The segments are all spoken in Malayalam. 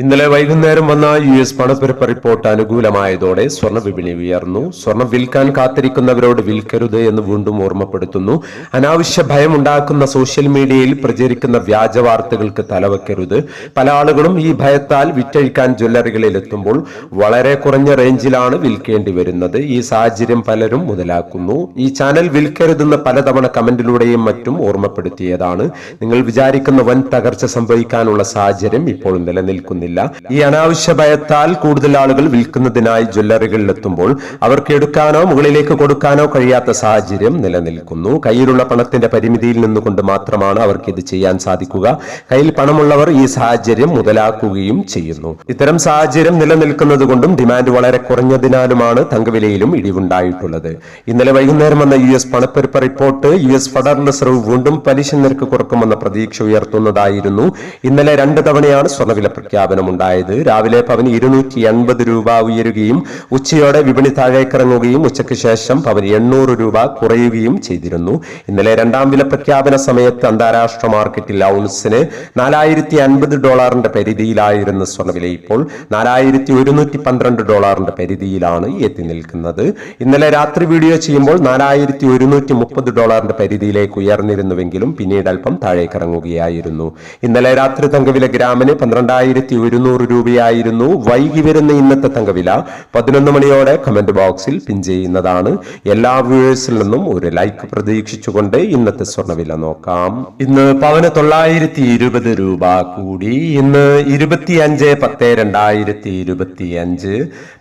ഇന്നലെ വൈകുന്നേരം വന്ന യു എസ് പണപ്പെരുപ്പ റിപ്പോർട്ട് അനുകൂലമായതോടെ സ്വർണ വിപണി ഉയർന്നു. സ്വർണം വിൽക്കാൻ കാത്തിരിക്കുന്നവരോട് വിൽക്കരുത് എന്ന് വീണ്ടും ഓർമ്മപ്പെടുത്തുന്നു. അനാവശ്യ ഭയം ഉണ്ടാക്കുന്ന സോഷ്യൽ മീഡിയയിൽ പ്രചരിക്കുന്ന വ്യാജ വാർത്തകൾക്ക് തലവെക്കരുത്. പല ആളുകളും ഈ ഭയത്താൽ വിറ്റഴിക്കാൻ ജ്വല്ലറികളിൽ എത്തുമ്പോൾ വളരെ കുറഞ്ഞ റേഞ്ചിലാണ് വിൽക്കേണ്ടി വരുന്നത്. ഈ സാഹചര്യം പലരും മുതലാക്കുന്നു. ഈ ചാനൽ വിൽക്കരുതെന്ന് പലതവണ കമന്റിലൂടെയും മറ്റും ഓർമ്മപ്പെടുത്തിയതാണ്. നിങ്ങൾ വിചാരിക്കുന്ന വൻ തകർച്ച സംഭവിക്കാനുള്ള സാഹചര്യം ഇപ്പോൾ നിലനിൽക്കുന്നില്ല. ഈ അനാവശ്യ ഭയത്താൽ കൂടുതൽ ആളുകൾ വിൽക്കുന്നതിനായി ജ്വല്ലറികളിൽ എത്തുമ്പോൾ അവർക്ക് എടുക്കാനോ മുകളിലേക്ക് കൊടുക്കാനോ കഴിയാത്ത സാഹചര്യം നിലനിൽക്കുന്നു. കയ്യിലുള്ള പണത്തിന്റെ പരിമിതിയിൽ നിന്നുകൊണ്ട് മാത്രമാണ് അവർക്ക് ഇത് ചെയ്യാൻ സാധിക്കുക. കയ്യിൽ പണമുള്ളവർ ഈ സാഹചര്യം മുതലാക്കുകയും ചെയ്യുന്നു. ഇത്തരം സാഹചര്യം നിലനിൽക്കുന്നത് കൊണ്ടും ഡിമാൻഡ് വളരെ കുറഞ്ഞതിനാലുമാണ് തങ്കവിലയിലും ഇടിവുണ്ടായിട്ടുള്ളത്. ഇന്നലെ വൈകുന്നേരം വന്ന U S പണപ്പെരുപ്പ report U S federal reserve വീണ്ടും പലിശ നിരക്ക് കുറക്കുമെന്ന പ്രതീക്ഷ ഉയർത്തുന്നതായിരുന്നു. ഇന്നലെ രണ്ട് തവണയാണ് സ്വർണവില പ്രഖ്യാപനമുണ്ടായത്. രാവിലെ പവന് ഇരുന്നൂറ്റി എൺപത് രൂപ ഉയരുകയും ഉച്ചയോടെ വിപണി താഴേക്കിറങ്ങുകയും ഉച്ചയ്ക്ക് ശേഷം പവന് എണ്ണൂറ് രൂപ കുറയുകയും ചെയ്തിരുന്നു. ഇന്നലെ രണ്ടാം വില പ്രഖ്യാപന സമയത്ത് അന്താരാഷ്ട്ര മാർക്കറ്റിൽ ഔൺസിന് നാലായിരത്തി അൻപത് ഡോളറിന്റെ പരിധിയിലായിരുന്ന സ്വർണവില ഇപ്പോൾ നാലായിരത്തി ഒരുന്നൂറ്റി പന്ത്രണ്ട് ഡോളറിന്റെ പരിധിയിലാണ് എത്തി നിൽക്കുന്നത്. ഇന്നലെ രാത്രി വീഡിയോ ചെയ്യുമ്പോൾ നാലായിരത്തി ഒരുന്നൂറ്റി മുപ്പത് ഡോളറിന്റെ പരിധിയിലേക്ക് ഉയർന്നിരുന്നുവെങ്കിലും പിന്നീട് അല്പം താഴേക്കിറങ്ങുകയായിരുന്നു ഇന്നലെ രാത്രി തങ്കവില ഗ്രാമിന് പന്ത്രണ്ടായിരത്തി ഒരുന്നൂറ് രൂപയായിരുന്നു വൈകി വരുന്ന ഇന്നത്തെ തങ്കവില. പതിനൊന്ന് മണിയോടെ കമന്റ് ബോക്സിൽ പിൻ ചെയ്യുന്നതാണ്. എല്ലാ വ്യൂവേഴ്സിൽ നിന്നും ഒരു ലൈക്ക് പ്രതീക്ഷിച്ചുകൊണ്ട് ഇന്നത്തെ സ്വർണവില നോക്കാം. ഇന്ന് പവന് തൊള്ളായിരത്തി ഇരുപത് രൂപ കൂടി. ഇന്ന് ഇരുപത്തിയഞ്ച് പത്ത് രണ്ടായിരത്തി ഇരുപത്തി അഞ്ച്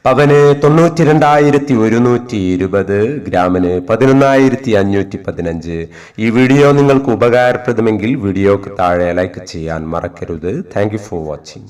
പവന് തൊണ്ണൂറ്റി രണ്ടായിരത്തി ഒരുന്നൂറ്റി ഇരുപത് ഗ്രാമിന് പതിനൊന്നായിരത്തി അഞ്ഞൂറ്റി പതിനഞ്ച് ഈ വീഡിയോ നിങ്ങൾക്ക് ഉപകാരപ്രദമെങ്കിൽ വീഡിയോക്ക് താഴെ ലൈക്ക് ചെയ്യാൻ മറക്കരുത്. Thank for watching